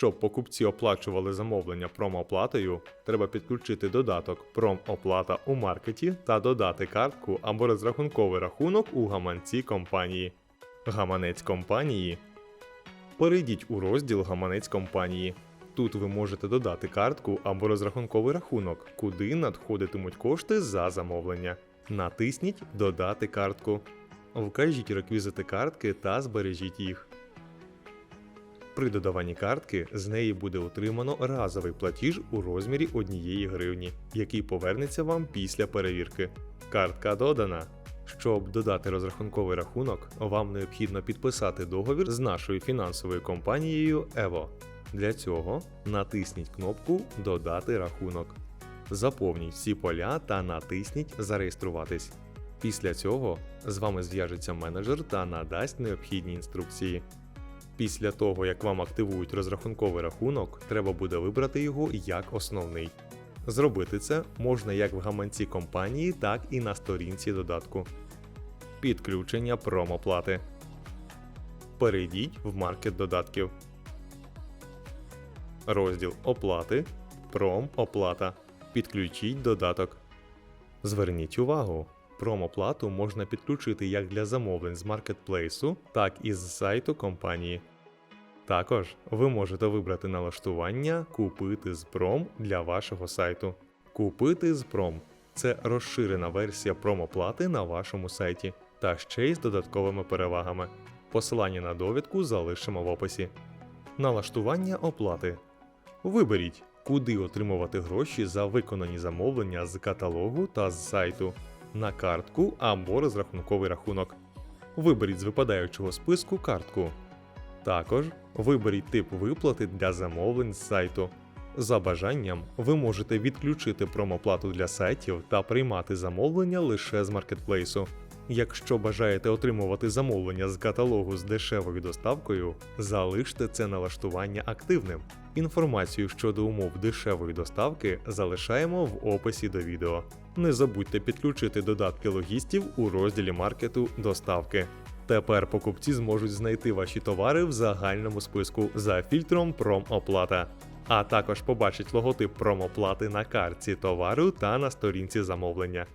Щоб покупці оплачували замовлення промоплатою, треба підключити додаток Промоплата у маркеті та додати картку або розрахунковий рахунок у гаманці компанії. Гаманець компанії. Перейдіть у розділ Гаманець компанії. Тут ви можете додати картку або розрахунковий рахунок, куди надходитимуть кошти за замовлення. Натисніть Додати картку. Вкажіть реквізити картки та збережіть їх. При додаванні картки з неї буде отримано разовий платіж у розмірі 1 гривні, який повернеться вам після перевірки. Картка додана. Щоб додати розрахунковий рахунок, вам необхідно підписати договір з нашою фінансовою компанією EVO. Для цього натисніть кнопку Додати рахунок. Заповніть всі поля та натисніть Зареєструватись. Після цього з вами зв'яжеться менеджер та надасть необхідні інструкції. Після того, як вам активують розрахунковий рахунок, треба буде вибрати його як основний. Зробити це можна як в гаманці компанії, так і на сторінці додатку. Підключення промоплати. Перейдіть в маркет додатків. Розділ Оплати. Промоплата. Підключіть додаток. Зверніть увагу, промоплату можна підключити як для замовлень з маркетплейсу, так і з сайту компанії. Також ви можете вибрати налаштування Купити з пром для вашого сайту. Купити з пром це розширена версія промоплати на вашому сайті та ще й з додатковими перевагами. Посилання на довідку залишимо в описі. Налаштування оплати. Виберіть, куди отримувати гроші за виконані замовлення з каталогу та з сайту на картку або розрахунковий рахунок. Виберіть з випадаючого списку картку. Також виберіть тип виплати для замовлень з сайту. За бажанням, ви можете відключити промоплату для сайтів та приймати замовлення лише з маркетплейсу. Якщо бажаєте отримувати замовлення з каталогу з дешевою доставкою, залиште це налаштування активним. Інформацію щодо умов дешевої доставки залишаємо в описі до відео. Не забудьте підключити додатки логістів у розділі маркету доставки. Тепер покупці зможуть знайти ваші товари в загальному списку за фільтром Промоплата, а також побачить логотип промоплати на картці товару та на сторінці замовлення.